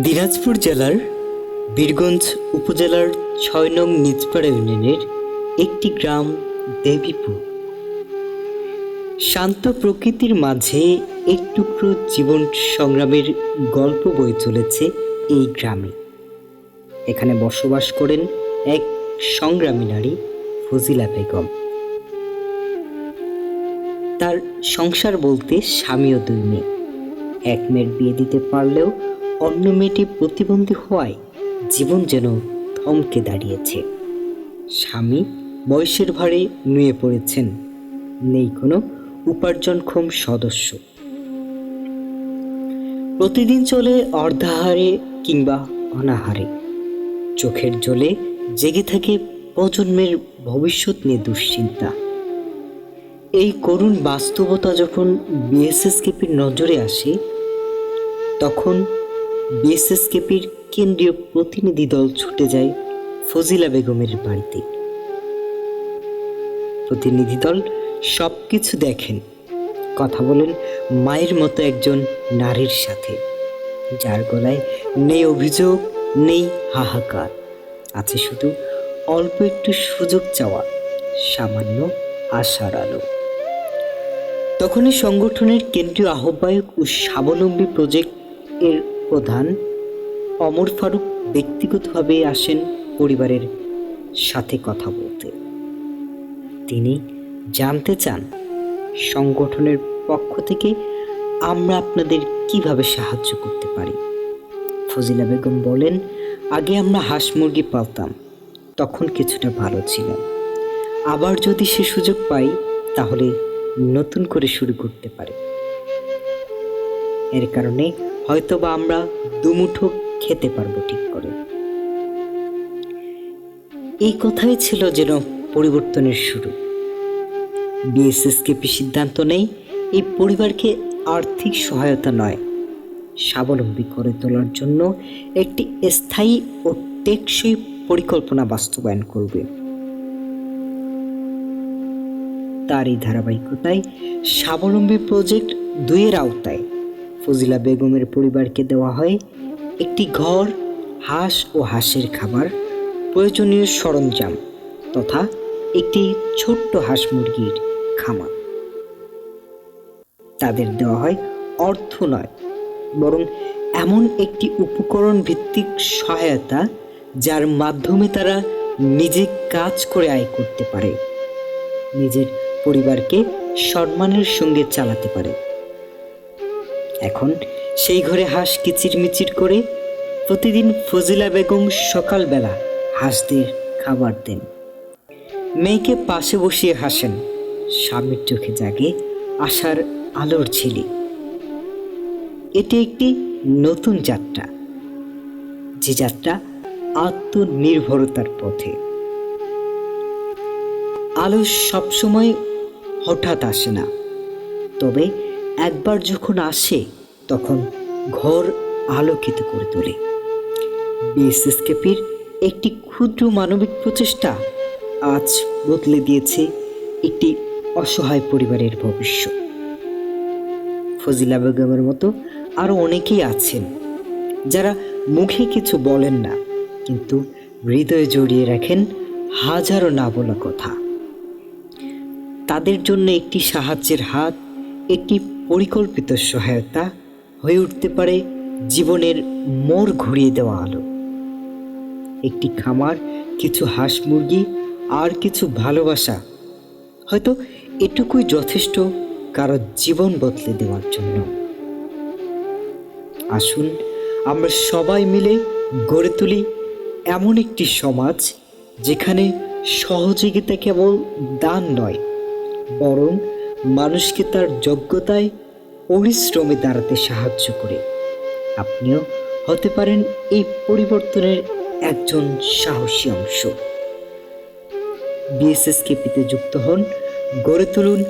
দিনাজপুর জেলার বীরগঞ্জ উপজেলার ছয় নং নিজপাড়া ইউনিয়নের একটি গ্রাম, দেবীপুর। শান্ত প্রকৃতির মাঝে এক টুকরো জীবন সংগ্রামের গল্প বয়ে চলেছে এই গ্রামে। এখানে বসবাস করেন এক সংগ্রামী নারী ফজিলা বেগম। তার সংসার বলতে স্বামী ও দুই মেয়ে। এক মেয়ের বিয়ে দিতে পারলেও অন্য মেয়েটি প্রতিবন্ধী হওয়ায় জীবন যেন থমকে দাঁড়িয়েছে। স্বামী বয়সের ভারে নুয়ে পড়েছেন, নেই কোনো উপার্জনক্ষম সদস্য। প্রতিদিন চলে অর্ধাহারে কিংবা অনাহারে। চোখের জলে জেগে থাকে প্রজন্মের ভবিষ্যৎ নিয়ে দুশ্চিন্তা। এই করুণ বাস্তবতা যখন বিএসএসকেপির নজরে আসে, তখন বিএসএসকেপির কেন্দ্রীয় প্রতিনিধি দল ছুটে যায় ফজিলা বেগমের বাড়িতে। প্রতিনিধি দল সব কিছু দেখেন। কথা বলেন মায়ের মতো একজন নারীর সাথে। যার গলায় নেই অভিযোগ, নেই হাহাকার। আছে শুধু অল্প একটু সুযোগ চাওয়া, সামান্য আশার আলো। তখনই সংগঠনের কেন্দ্রীয় আহ্বায়ক ও স্বাবলম্বী প্রজেক্ট এর প্রধান, অমর ফারুক ব্যক্তিগতভাবে আসেন পরিবারের সাথে কথা বলতে। তিনি জানতে চান সংগঠনের পক্ষ থেকে আমরা আপনাদের কীভাবে সাহায্য করতে পারি। ফজিলা বেগম বলেন, আগে আমরা হাঁস মুরগি পালতাম, তখন কিছুটা ভালো ছিল আবার যদি সে সুযোগ পাই, তাহলে নতুন করে শুরু করতে পারে। এর কারণে হয়তোবা আমরা দুমুঠো খেতে পারব ঠিক করে। এই কথাই ছিল যেন পরিবর্তনের শুরু। বিএসএসকেপি সিদ্ধান্ত নেই, এই পরিবারকে আর্থিক সহায়তা নয়, স্বাবলম্বী করে তোলার জন্য একটি স্থায়ী ও টেকসই পরিকল্পনা বাস্তবায়ন করবে। তার এই ধারাবাহিকতায় স্বাবলম্বী প্রজেক্ট দুইয়ের আওতায়। ফজিলা বেগমের পরিবারকে দেওয়া হয় একটি ঘর, হাঁস ও হাঁসের খাবার প্রয়োজনীয় সরঞ্জাম তথা একটি ছোট্ট হাঁস মুরগির খামার। তাদের দেওয়া হয় অর্থ নয়, বরং এমন একটি উপকরণ ভিত্তিক সহায়তা যার মাধ্যমে তারা নিজে কাজ করে আয় করতে পারে, নিজের পরিবারকে সম্মানের সঙ্গে চালাতে পারে। এখন সেই ঘরে হাঁস কিচিরমিচির করে প্রতিদিন ফজিলা বেগম সকালবেলা হাঁসদের খাবার দেন। মেয়েকে পাশে বসিয়ে হাসেন। স্বামীর চোখে জাগে আশার আলোর ঝিলি। এটি একটি নতুন যাত্রা। যে যাত্রা আত্মনির্ভরতার পথে। আলো সবসময় হঠাৎ আসে না। তবে একবার যখন আসে, তখন ঘর আলোকিত করে তোলে। বিএসএসকেপির একটি ক্ষুদ্র মানবিক প্রচেষ্টা আজ বদলে দিয়েছে একটি অসহায় পরিবারের ভবিষ্যৎ। ফজিলা বেগমের মতো আরও অনেকেই আছেন, যারা মুখে কিছু বলেন না, কিন্তু হৃদয়ে জড়িয়ে রাখেন হাজারো না বলা কথা। তাদের জন্য একটি সাহায্যের হাত, একটি পরিকল্পিত সহায়তা হয়ে উঠতে পারে জীবনের মোড় ঘুরিয়ে দেওয়া আলো। একটি খামার, কিছু হাঁস মুরগি আর কিছু ভালোবাসা, হয়তো এটুকুই যথেষ্ট কারও জীবন বদলে দেওয়ার জন্য। আসুন, আমরা সবাই মিলে গড়ে তুলি এমন একটি সমাজ যেখানে সহযোগিতা কেবল দান নয়, বরং মানুষকে তার যোগ্যতায় পরিশ্রমে দাঁড়াতে সাহায্য করে। আপনিও হতে পারেন এই পরিবর্তনের একজন সাহসী অংশ। বিএসএসকেপিতে যুক্ত হন, গড়ে তুলুন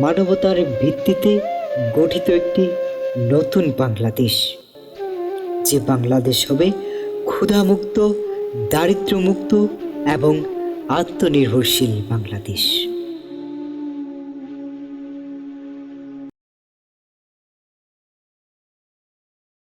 মানবতার ভিত্তিতে গঠিত একটি নতুন বাংলাদেশ। যে বাংলাদেশ হবে ক্ষুধামুক্ত, দারিদ্র্যমুক্ত এবং আত্মনির্ভরশীল বাংলাদেশ।